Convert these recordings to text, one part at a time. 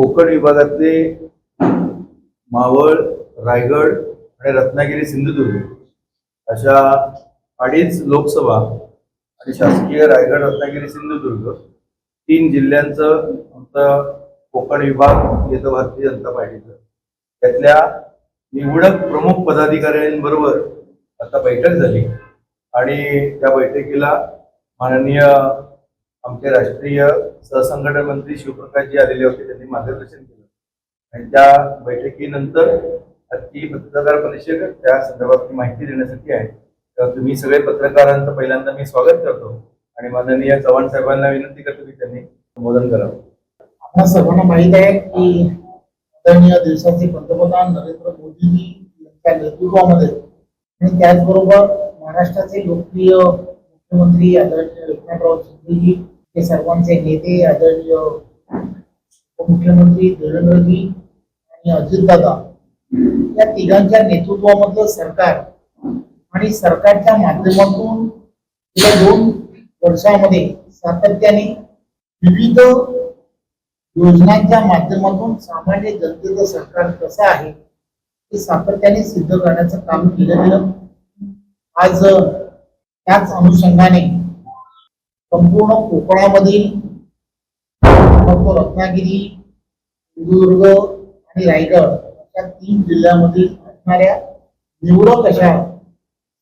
कोकण विभागातले मावळ रायगड आणि रत्नागिरी सिंधुदुर्ग अशा अडीच लोकसभा आणि शासकीय रायगड रत्नागिरी सिंधुदुर्ग तीन जिल्ह्यांचं आमचं कोकण विभाग येतं भारतीय जनता पार्टीचं. त्यातल्या निवडक प्रमुख पदाधिकाऱ्यांबरोबर आता बैठक झाली आणि त्या बैठकीला माननीय आमचे राष्ट्रीय सहसंघटन मंत्री शिवप्रकाशजी आलेले होते त्यांनी मार्गदर्शन केलं. आणि त्या बैठकीनंतर ती पत्रकार परिषद त्या संदर्भात माहिती देण्यासाठी आहे. तर तुम्ही सगळे पत्रकारांचं पहिल्यांदा मी स्वागत करतो आणि माननीय चव्हाण साहेबांना विनंती करतो की त्यांनी संबोधन करावं. आपल्या सर्वांना माहीत आहे की माननीय देशाचे पंतप्रधान नरेंद्र मोदीजी यांच्या नेतृत्वामध्ये आणि त्याचबरोबर महाराष्ट्राचे लोकप्रिय मुख्यमंत्री आदरणीय एकनाथराव शिंदेजी हे सर्वांचे नेते आदरणीय उपमुख्यमंत्री देवेंद्रजी आणि अजितदादा या तिघांच्या नेतृत्वामधलं सरकार आणि सरकारच्या माध्यमातून गेल्या दोन वर्षामध्ये सातत्याने विविध योजनांच्या माध्यमातून सामान्य जनतेचं सरकार कसं आहे हे सातत्याने सिद्ध करण्याचं काम केलं गेलं. आज त्याच अनुषंगाने संपूर्ण कोकणामधील रत्नागिरी सिंधुदुर्ग आणि रायगड अशा तीन जिल्ह्यामधील असणाऱ्या निवडक अशा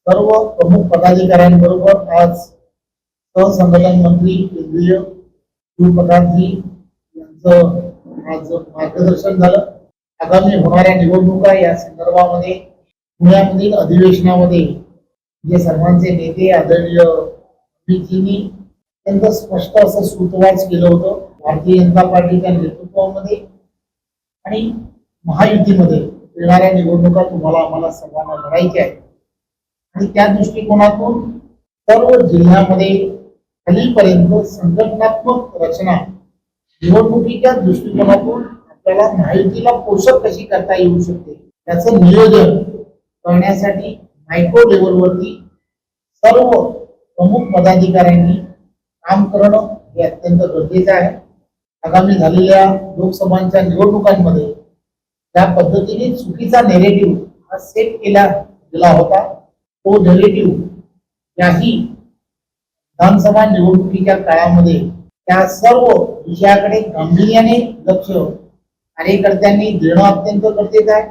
सर्व प्रमुख पदाधिकाऱ्यांबरोबर आज सहसंघटन मंत्री केंद्रीय शिवप्रकाशजी यांचं आज मार्गदर्शन झालं. आगामी होणाऱ्या निवडणुका या संदर्भामध्ये पुण्यामधील अधिवेशनामध्ये जे सर्वांचे नेते आदरणीय अमितजींनी त्यांचं स्पष्ट असं सूतवाच केलं होतं. भारतीय जनता पार्टीच्या नेतृत्वामध्ये आणि महायुतीमध्ये येणाऱ्या निवडणुका तुम्हाला आम्हाला सर्वांना लढायच्या आहेत. आणि त्या दृष्टिकोनातून सर्व जिल्ह्यामध्ये खालीपर्यंत संघटनात्मक रचना निवडणुकीच्या दृष्टिकोनातून आपल्याला माहितीला पोषक कशी करता येऊ शकते त्याचं नियोजन करण्यासाठी मायक्रो लेवलवरती सर्व प्रमुख पदाधिकाऱ्यांनी काम करणं हे अत्यंत गरजेचं आहे. आगामी झालेल्या लोकसभांच्या निवडणुकांमध्ये ज्या पद्धतीने चुकीचा नेरेटिव्ह हा सेट केला गेला होता तो नेरेटिव्ह याही विधानसभा निवडणुकीच्या काळामध्ये त्या सर्व विषयाकडे गांभीर्याने लक्ष कार्यकर्त्यांनी देणं अत्यंत गरजेचं आहे.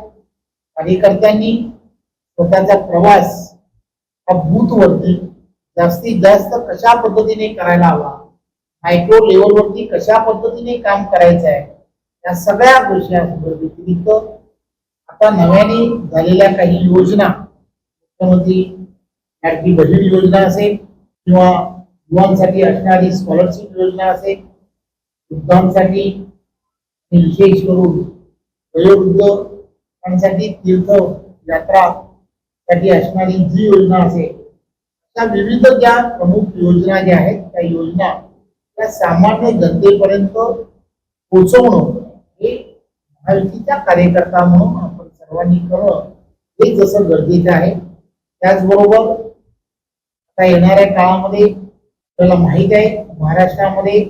कार्यकर्त्यांनी स्वतःचा प्रवास हा बूथवरती जास्तीत जास्त कशा पद्धतीने करायला हवा? मायक्रो लेवलवरती कशा पद्धतीने काम करायचं आहे या सगळ्या गोष्टी आता नव्याने झालेल्या काही योजना मुख्यमंत्री लाडकी बजेट योजना असेल किंवा युवांसाठी असणारी स्कॉलरशिप योजना असेल वृद्धांसाठी विशेष करून वयोवृद्धांसाठी तीर्थ यात्रा साठी असणारी जी योजना असेल त्या विविध ज्या प्रमुख योजना ज्या आहेत त्या योजना त्या सामान्य जनतेपर्यंत पोचवणं हे महायुतीचा कार्यकर्ता म्हणून आपण सर्वांनी करणं हे जसं गरजेचं आहे. त्याचबरोबर आता येणाऱ्या काळामध्ये आपल्याला माहीत आहे महाराष्ट्रामध्ये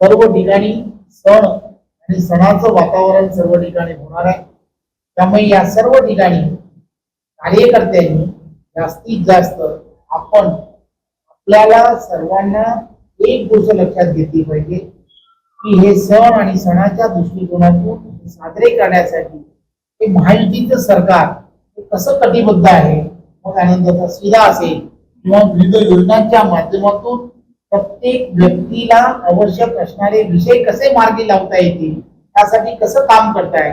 सर्व ठिकाणी सण आणि सणाचं वातावरण सर्व ठिकाणी होणार आहे. त्यामुळे या सर्व ठिकाणी कार्यकर्त्यांनी जास्तीत जास्त आपण आपल्याला सर्वांना एक गोष्ट लक्षात घेतली पाहिजे की हे सण आणि सणाच्या दृष्टिकोनातून साजरे करण्यासाठी हे महायुतीचं सरकार हे कसं कटिबद्ध आहे? मग आनंदाचा सुविधा असेल किंवा विविध योजनांच्या माध्यमातून प्रत्येक व्यक्तीला आवश्यक असणारे विषय कसे मार्गी लावता येतील? त्यासाठी कसं काम करताय?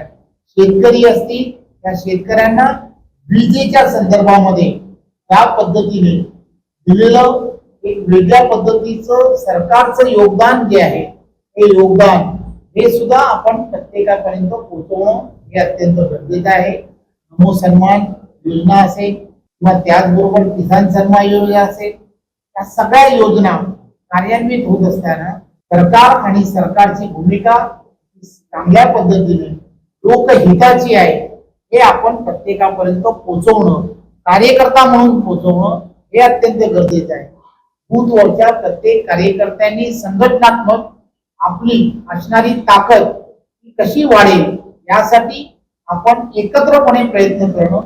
शेतकरी असतील त्या शेतकऱ्यांना विजेच्या संदर्भामध्ये त्या पद्धतीने दिलेलं एक वेगळ्या पद्धतीचं सरकारचं योगदान जे आहे हे योगदान हे सुद्धा आपण प्रत्येकापर्यंत पोहोचवणं हे अत्यंत गरजेचं आहे. नमो सन्मान योजना असेल किंवा त्याचबरोबर किसान सन्मान योजना असेल या सगळ्या योजना कार्यान्वित होत असताना सरकार आणि सरकारची भूमिका चांगल्या पद्धतीने लोकहिताची आहे हे आपण प्रत्येकापर्यंत पोहोचवणं कार्यकर्ता म्हणून पोहोचवणं हे अत्यंत गरजेचं आहे. बूथवरच्या प्रत्येक कार्यकर्त्यांनी संघटनात्मक आपली असणारी ताकद कशी वाढेल यासाठी आपण एकत्रपणे प्रयत्न करणं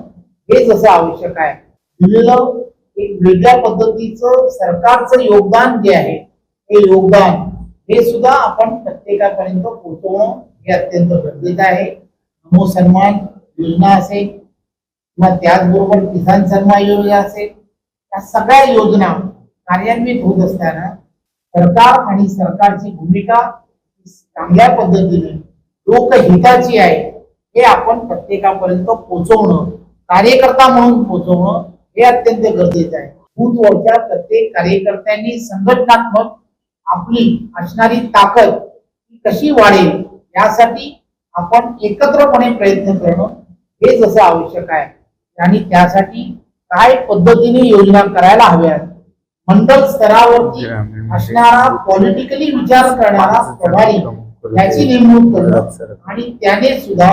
हे जसं आवश्यक आहे. दिलेलं एक वेगळ्या पद्धतीचं सरकारचं योगदान जे आहे हे योगदान हे सुद्धा आपण प्रत्येकापर्यंत पोहोचवणं हे अत्यंत गरजेचं आहे. नमो सन्मान योजना असेल किंवा त्याचबरोबर किसान सन्मान योजना असेल या सगळ्या योजना कार्यान्वित होत असताना सरकार आणि सरकारची भूमिका चांगल्या पद्धतीने लोकहिताची आहे हे आपण प्रत्येकापर्यंत पोहोचवणं कार्यकर्ता म्हणून पोहोचवणं हे अत्यंत गरजेचं आहे. बूथवरच्या प्रत्येक कार्यकर्त्यांनी संघटनात्मक आपली असणारी ताकद कशी वाढेल यासाठी आपण एकत्रपणे प्रयत्न करणं हे जसं आवश्यक आहे. आणि त्यासाठी काय पद्धतीने योजना करायला हव्यात मंडळ स्तरावरती असणारा पॉलिटिकली विचार करणारा प्रभारी याची नेमणूक करणं आणि त्याने सुद्धा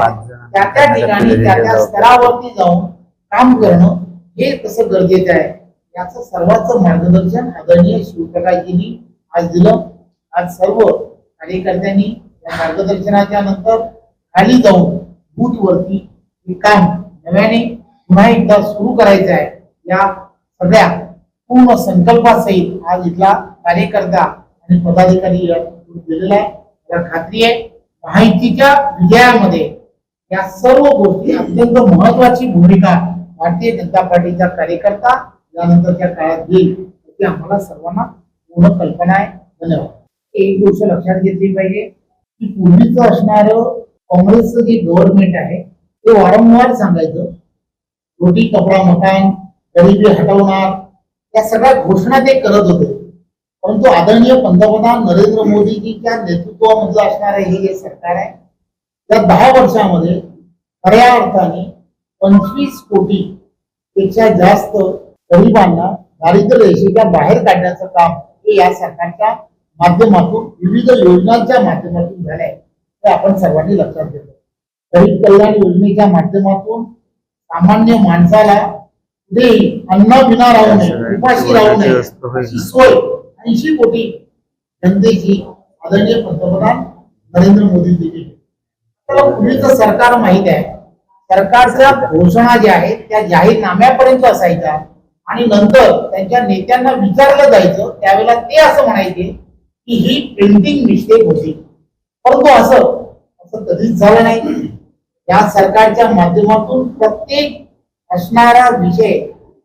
त्या त्या ठिकाणी त्या त्या स्तरावरती जाऊन काम करणं हे कसं गरजेचं आहे? याचं सर्वांचं मार्गदर्शन आदरणीय शिवप्रकाशजींनी आज दिलं. आज सर्व कार्यकर्त्यांनी या मार्गदर्शनाच्या नंतर खाली जाऊन बूथवरती हे काम नव्याने पुन्हा एकदा सुरू करायचं आहे या सगळ्या पूर्ण संकल्पासहित आज इथला कार्यकर्ता आणि पदाधिकारी गेलेला आहे. मला खात्री आहे माहितीच्या विजयामध्ये या सर्व गोष्टी अत्यंत महत्वाची भूमिका भारतीय जनता पार्टीचा कार्यकर्ता यानंतरच्या काळात घेईल याची आम्हाला सर्वांना पूर्ण कल्पना आहे. धन्यवाद. एक गोष्ट लक्षात घेतली पाहिजे की पूर्वीचं असणारं काँग्रेसचं जे गव्हर्नमेंट आहे ते वारंवार सांगायचं रोटी कपडा मकान गरिबी हटवणार. या सगळ्या घोषणा ते करत होते. परंतु आदरणीय पंतप्रधान नरेंद्र मोदीजीच्या नेतृत्वामध्ये असणारे हे जे सरकार आहे. या दहा वर्षामध्ये खऱ्या अर्थाने पंचवीस कोटी पेक्षा जास्त गरिबांना दारिद्र्य रेषेच्या बाहेर काढण्याचं काम हे या सरकारच्या माध्यमातून विविध योजनांच्या माध्यमातून झालंय. ते आपण सर्वांनी लक्षात घेतो गरीब कल्याण योजनेच्या माध्यमातून सामान्य माणसाला पुढे अन्न विना राहू नये उपाशी राहू नये. अशी सोय ऐंशी कोटी जनतेची आदरणीय पंतप्रधान नरेंद्र केली. आपल्याला पूर्वीचं सरकार माहीत आहे. सरकारच्या घोषणा ज्या आहेत त्या जाहीरनाम्यापर्यंत असायच्या आणि नंतर त्यांच्या नेत्यांना विचारलं जायचं त्यावेळेला ते असं म्हणायचे की ही प्रिंटिंग मिस्टेक होती. परंतु असं असं कधीच झालं नाही. या सरकारच्या माध्यमातून प्रत्येक असणारा विषय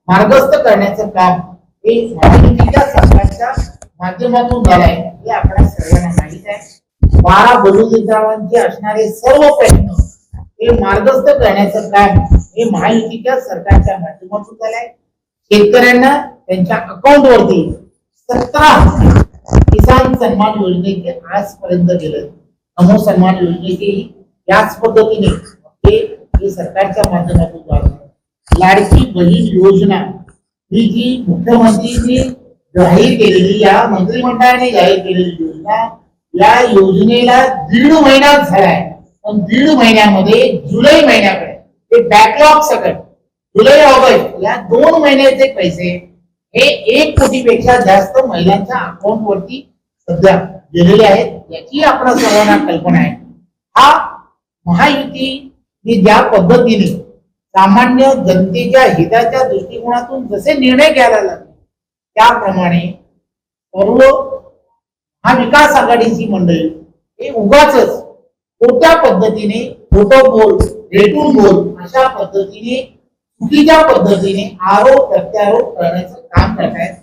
मार्गस्थ करण्याचं काम हे महायुतीच्या सरकारच्या माध्यमातून झालंय हे आपल्या सर्वांना माहीत आहे. बारा बलुतेदारांचे असणारे सर्व प्रयत्न हे मार्गस्थ करण्याचं काम हे महायुतीच्या सरकारच्या माध्यमातून झालंय. शेतकऱ्यांना त्यांच्या अकाउंट वरती सतरा किसान सन्मान योजनेचे आजपर्यंत गेलं. नमो सन्मान योजनेचे याच पद्धतीने सरकारच्या माध्यमातून लाडकी बहीण योजना ही जी मुख्यमंत्रींनी जाहीर केलेली या मंत्रिमंडळाने जाहीर केलेली योजना या योजनेला दीड महिना झालाय पण दीड महिन्यामध्ये जुलै महिन्याकडे ते बॅकलॉग सकट जुलै ऑगस्ट या दोन महिन्याचे पैसे हे एक कोटीपेक्षा जास्त महिलांच्या अकाउंट वरती सध्या गेलेले आहेत. याची आपण सर्वांना कल्पना आहे. हा महायुतीने ज्या पद्धतीने सामान्य जनतेच्या हिताच्या दृष्टिकोनातून जसे निर्णय घ्यायला लागले त्याप्रमाणे सर्व महाविकास आघाडीची मंडळी हे उगाच खोट्या पद्धतीने खोटं बोल रेटून बोल अशा पद्धतीने चुकीच्या पद्धतीने आरोप प्रत्यारोप करण्याचं काम करतायत.